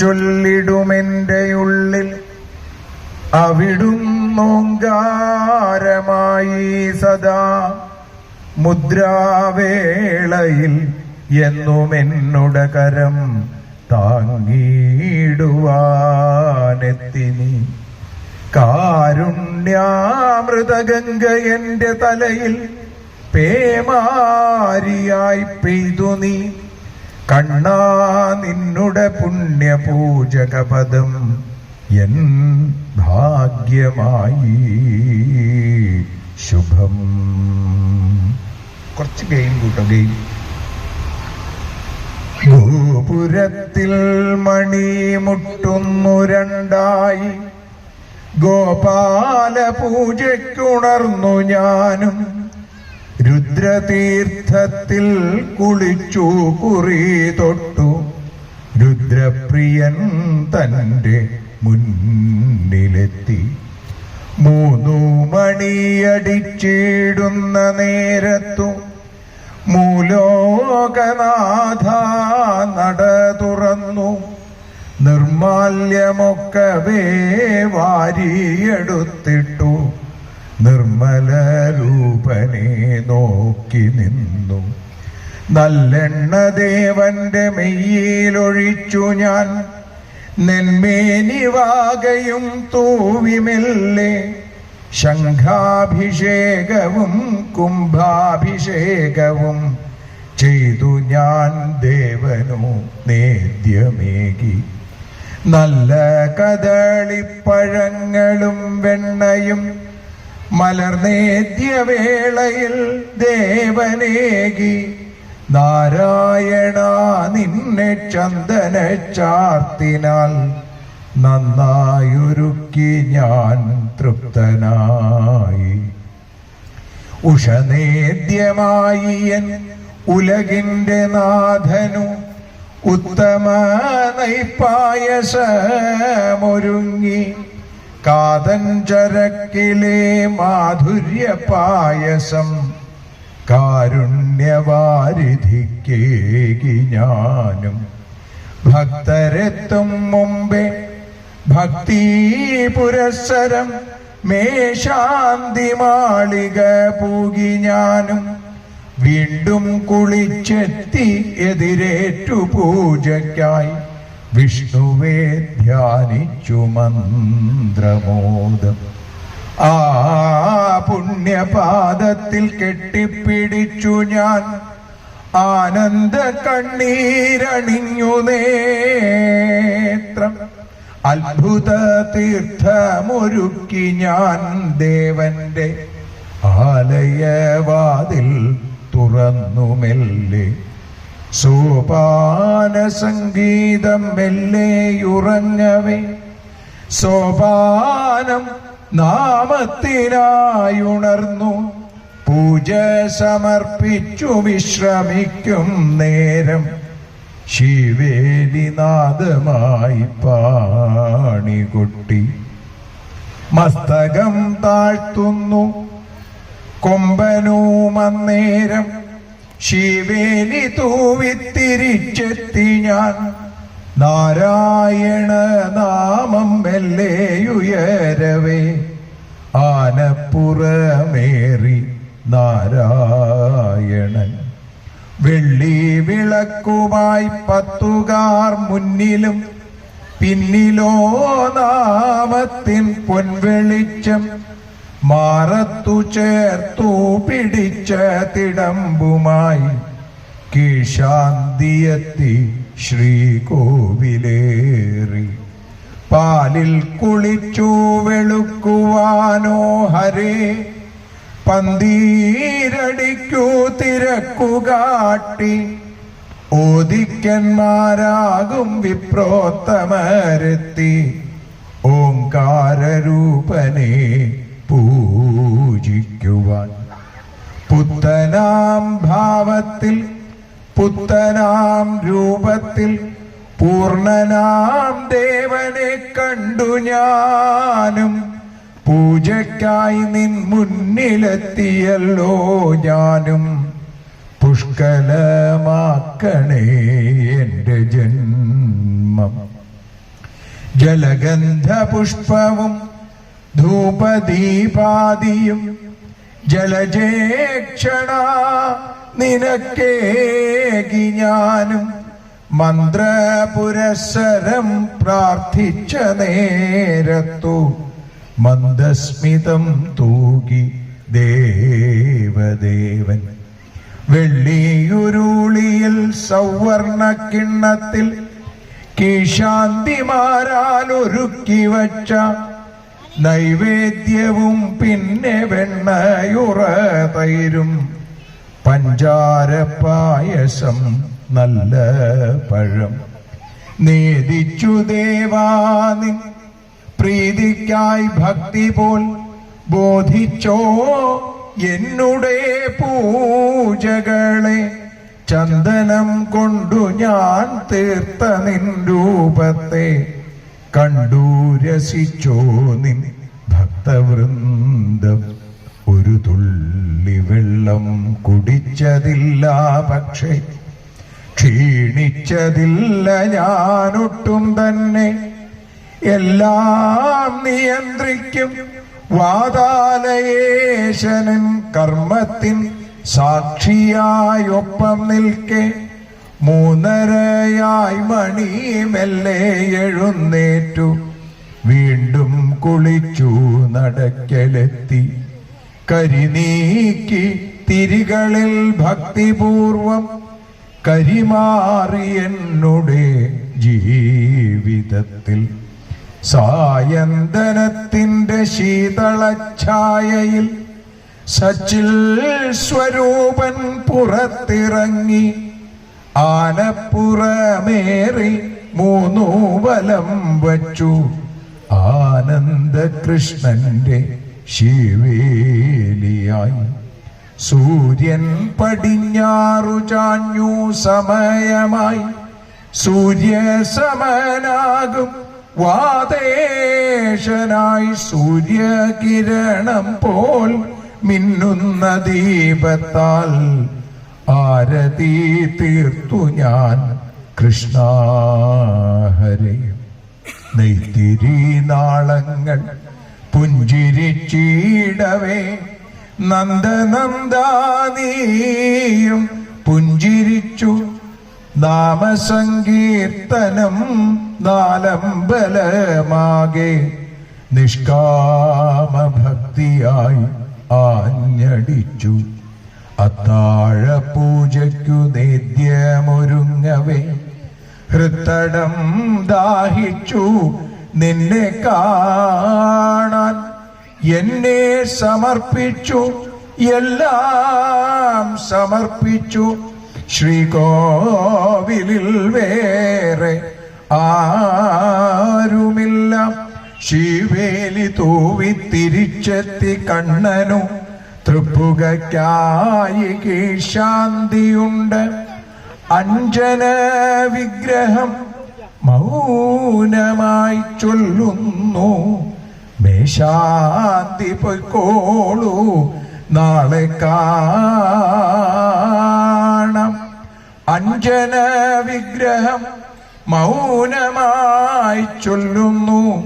ചൊല്ലിടുമെന്റെ ഉള്ളിൽ അവിടുന്നോങ്കാരമായി സദാ മുദ്രാവേളയിൽ എന്നും എന്നുടെ കരം താങ്ങിയിടുവാനെത്തി കാരുണ്യാമൃതഗംഗ എന്റെ തലയിൽ പേമാരിയായി പെയ്തു നീ. കണ്ണാ നിന്നുടെ പുണ്യപൂജകപദം എൻ ഭാഗ്യമായി. ശുഭം. കുറച്ച് ഗെയിം കൂട്ടോ ഗെയിം. ഗോപുരത്തിൽ മണി മുട്ടുന്നു രണ്ടായി. ഗോപാല പൂജയ്ക്കുണർന്നു ഞാനും. രുദ്രതീർത്ഥത്തിൽ കുളിച്ചു കുറി തൊട്ടു. രുദ്രപ്രിയൻ തന്റെ മുന്നിലെത്തി. മൂന്നു മണിയടിച്ചിടുന്ന നേരത്തു മൂലോകനാഥ നട തുറന്നു. നിർമാല്യമൊക്കവേ വാരിയെടുത്തിട്ടു. നിർമ്മല രൂപനെ നോക്കി നിന്നു. നല്ലെണ്ണ ദേവന്റെ മെയ്യിലൊഴിച്ചു ഞാൻ. നെന്മേനിവാകയും തൂവിമെല്ലെ. ശംഖാഭിഷേകവും കുംഭാഭിഷേകവും ചെയ്തു ഞാൻ ദേവനു നേദ്യമേകി. നല്ല കദളിപ്പഴങ്ങളും വെണ്ണയും മലർനേദ്യവേളയിൽ ദേവനേകി നാരായണ നിന്നെ ചന്ദന ചാർത്തിനാൽ നന്നായൊരുക്കി ഞാൻ തൃപ്തനായി. ഉഷനേദ്യമായി എൻ ഉലകിന്റെ നാഥനു ഉത്തമ നൈപ്പായസമൊരുങ്ങി കാതഞ്ചരക്കിലെ മാധുര്യ പായസം കാരുണ്യവാരിധിക്കേകി ഞാനും. ഭക്തരെത്തും മുമ്പേ ഭക്തി പുരസ്സരം മേശാന്തി മാളിക പൂകി ഞാനും. വീണ്ടും കുളിച്ചെത്തി എതിരേറ്റു പൂജയ്ക്കായി വിഷ്ണുവെ ധ്യാനിച്ചു മന്ത്രമോദം. ആ പുണ്യപാദത്തിൽ കെട്ടിപ്പിടിച്ചു ഞാൻ. ആനന്ദ കണ്ണീരണിഞ്ഞു നേത്രം അത്ഭുത തീർത്ഥമൊരുക്കി ഞാൻ ദേവന്റെ ആലയവാതിൽ തുറന്നു മെല്ലെ സോപാന സംഗീതം മെല്ലെയുറങ്ങവേ സോപാനം നാമത്തിനായുണർന്നു. പൂജ സമർപ്പിച്ചു വിശ്രമിക്കും നേരം. ശിവേലിനാഥമായി പാണികൊട്ടി. മസ്തകം താഴ്ത്തുന്നു കൊമ്പനുമന്നേരം. ശിവേലി തൂവിത്തിരിച്ചെത്തി ഞാൻ. നാരായണ നാമം മെല്ലേയുയരവേ ആനപ്പുറമേറി നാരായണൻ. വെള്ളി വിളക്കുമായി പത്തുകാർ മുന്നിലും പിന്നിലോ നാമത്തിൻ പൊൻവെളിച്ചം മാറത്തു ചേർത്തു പിടിച്ച തിടമ്പുമായി കീശാന്തിയെത്തി ശ്രീകോവിലേറി. പാലിൽ കുളിച്ചു വെളുക്കുവാനോ ഹരേ പന്തീരടിക്കൂ തിരക്കുകാട്ടി ഓദിക്കന്മാരാകും വിപ്രോത്തമരത്തി ഓങ്കാരൂപനെ പൂജിക്കുവാൻ. പുത്തനാം ഭാവത്തിൽ പുത്തനാം രൂപത്തിൽ പൂർണനാം ദേവനെ കണ്ടു ഞാനും. പൂജയ്ക്കായി നിൻ മുന്നിലെത്തിയല്ലോ ഞാനും. പുഷ്കലമാക്കണേ എന്റെ ജന്മം. ജലഗന്ധപുഷ്പവും ധൂപദീപാദിയും ജലജേക്ഷണ നിനക്കേകി ഞാനും മന്ത്രപുരസരം പ്രാർത്ഥിച്ച നേരത്തു മന്ദസ്മിതം തൂകി ദേവദേവൻ. വെള്ളിയുരുളിയിൽ സൗവർണ കിണ്ണത്തിൽ കീശാന്തിമാരാൽ ഒരുക്കി വച്ച നൈവേദ്യവും പിന്നെ വെണ്ണയുറ തൈരും. പഞ്ചാരപ്പായസം നല്ല പഴം. നേദിച്ചു ദേവാനി പ്രീതിക്കായി ഭക്തി പോൽ ബോധിച്ചോ എന്നുടെ പൂജകളെ. ചന്ദനം കൊണ്ടു ഞാൻ തീർത്ത നിൻ രൂപത്തെ. കണ്ടു രസിച്ചോ നിൻ ഭക്തവൃന്ദം. ഒരു തുള്ളി വെള്ളം കുടിച്ചതില്ല പക്ഷേ ക്ഷീണിച്ചതില്ല ഞാനൊട്ടും തന്നെ. എല്ലാം നിയന്ത്രിക്കും വാതാലയേശനൻ കർമ്മത്തിൻ സാക്ഷിയായൊപ്പം നിൽക്കെ. മൂന്നരയായി മണി മെല്ലെ എഴുന്നേറ്റു. വീണ്ടും കുളിച്ചു നടക്കലെത്തി. കരിനീക്കി തിരികളിൽ ഭക്തിപൂർവം കരിമാറി എന്നുടെ ജീവിതത്തിൽ. സായന്തനത്തിന്റെ ശീതളഛായയിൽ സച്ചിൽ സ്വരൂപൻ പുറത്തിറങ്ങി. ആനപ്പുറമേറി മൂന്നു വലം വച്ചു. ആനന്ദകൃഷ്ണന്റെ ശിവേലിയായി. സൂര്യൻ പടിഞ്ഞാറു ചാഞ്ഞു സമയമായി. സൂര്യസമനാകും വാതേശനായി. സൂര്യകിരണം പോൽ മിന്നുന്ന ദീപത്താൽ ആരതി തീർത്തു ഞാൻ കൃഷ്ണഹരേ നെയ്ത്തിരി നാളങ്ങൾ പുഞ്ചിരിച്ചിടവേ നന്ദനന്ദാനീയും പുഞ്ചിരിച്ചു. നാമസങ്കീർത്തനം നാലമ്പലമാകെ നിഷ്കാമഭക്തിയായി ആഞ്ഞടിച്ചു. അത്താഴ പൂജയ്ക്കു നേദ്യമൊരുങ്ങവേ. ഹൃത്തടം ദാഹിച്ചു നിന്നെ കാണാൻ. എന്നെ സമർപ്പിച്ചു എല്ലാം സമർപ്പിച്ചു. ശ്രീകോവിലിൽ വേറെ ആരുമില്ല. ശിവേലി തൂവി തിരിച്ചെത്തി കണ്ണനു തൃപ്പുകയ്ക്കായി കീശാന്തിയുണ്ട് അഞ്ജന വിഗ്രഹം മൗനമായി ചൊല്ലുന്നു. മേശാന്തി പൊയ്ക്കോളൂ നാളെ കാണാം. അഞ്ജന വിഗ്രഹം മൗനമായി ചൊല്ലുന്നു.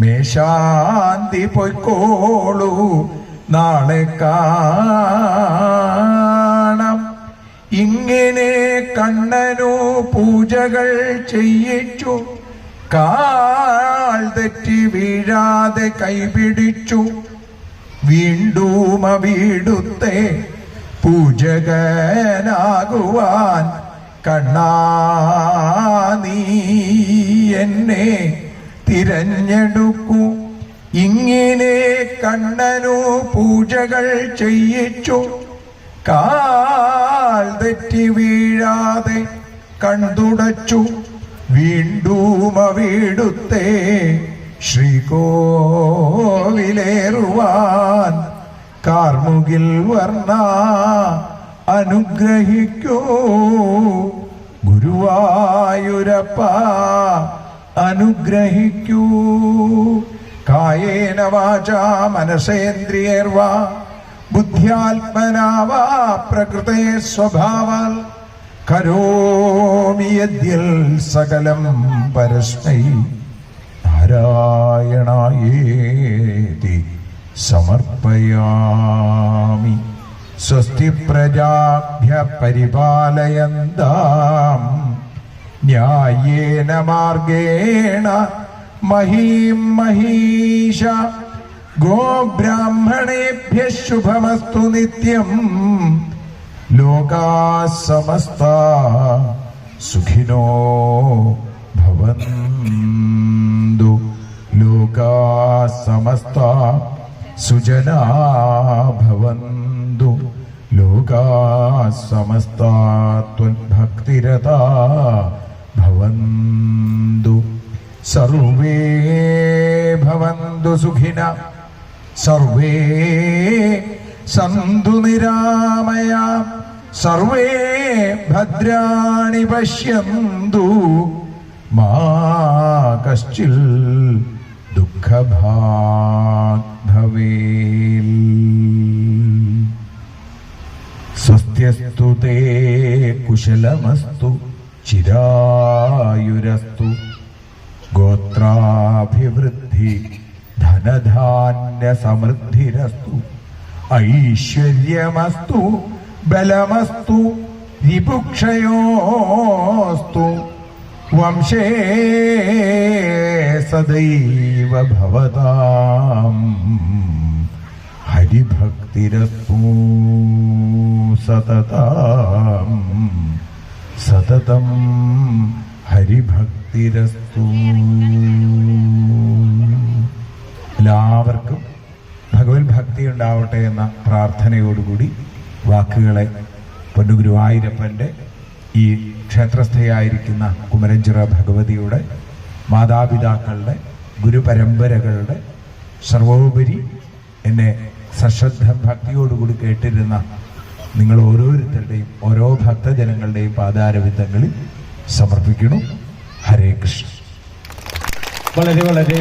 മേശാന്തി പൊയ്ക്കോളൂ നാളെ കാണാം. ഇങ്ങനെ കണ്ണനു പൂജകൾ ചെയ്യിച്ചു. കാൽ തെറ്റി വീഴാതെ കൈപിടിച്ചു. വീണ്ടും അവിടുത്തെ പൂജകനാകുവാൻ കണ്ണാ നീ എന്നെ തിരഞ്ഞെടുക്കൂ ചെയ്യിച്ചു. കാൽ തെറ്റി വീഴാതെ കൺതുടച്ചു വീണ്ടും അവിടുത്തെ ശ്രീകോവിലേറുവാൻ കാർമുകിൽ വർണ അനുഗ്രഹിക്കൂ. ഗുരുവായൂരപ്പ അനുഗ്രഹിക്കൂ. കായേന വാച മനസേന്ദ്രിയർവാ ബുദ്ധ്യാത്മനാവാ പ്രകൃതേ സ്വഭാവാൽ. കരോമി യദ്യൽ സകലം പരസ്മൈ. നാരായണായേതി സമർപ്പയാമി. സ്വസ്തി പ്രജാഭ്യ പരിപാലയന്താം. ന്യായേന മാർഗേണ മഹീം മഹീഷ ഗോബ്രാഹ്മണേഭ്യ ശുഭമസ്തു നിത്യം. ലോകാ സമസ്ത സുഖിനോ ഭവന്തു. ലോകാ സമസ്ത സുജനാ ഭവന്തു. ലോകാ സമസ്ത ത്വദ്ഭക്തിരതാ ഭവന്തു. സർവേ ഭവന്തു സുഖിന. സർവേ സന്തു നിരാമയ. സർവേ ഭദ്രാണി പശ്യന്തു. മാ കശ്ചിൽ ദുഃഖഭാഗ് ഭവേൽ സ്വസ്ത്യസ്തു തേ കുശലമസ്തു ചിരായുരസ്തു. ഗോത്രാഭിവൃദ്ധി ധനധാന്യ സമൃദ്ധിരസ്തു ഐശ്വര്യമസ്തു ബലമസ്തു രിപുക്ഷയോസ്തു വംശേ സദൈവ ഭവതാം ഹരിഭക്തിരസ്തു സതതാം സതതം ഹരിഭക്തിരസ്തു. എല്ലാവർക്കും ഭഗവത് ഭക്തി ഉണ്ടാവട്ടെ എന്ന പ്രാർത്ഥനയോടുകൂടി വാക്കുകളെ പൊന്നുഗുരുവായൂരപ്പന്റെ ഈ ക്ഷേത്രസ്ഥയായിരിക്കുന്ന കുമരഞ്ചിറ ഭഗവതിയുടെ മാതാപിതാക്കളുടെ ഗുരുപരമ്പരകളുടെ സർവോപരി എന്നെ സശ്രദ്ധ ഭക്തിയോടുകൂടി കേട്ടിരുന്ന നിങ്ങൾ ഓരോരുത്തരുടെയും ഓരോ ഭക്തജനങ്ങളുടെയും പാതാരവിന്ദങ്ങളിൽ സമർപ്പിക്കുന്നു. ഹരേ കൃഷ്ണ. വളരെ വളരെ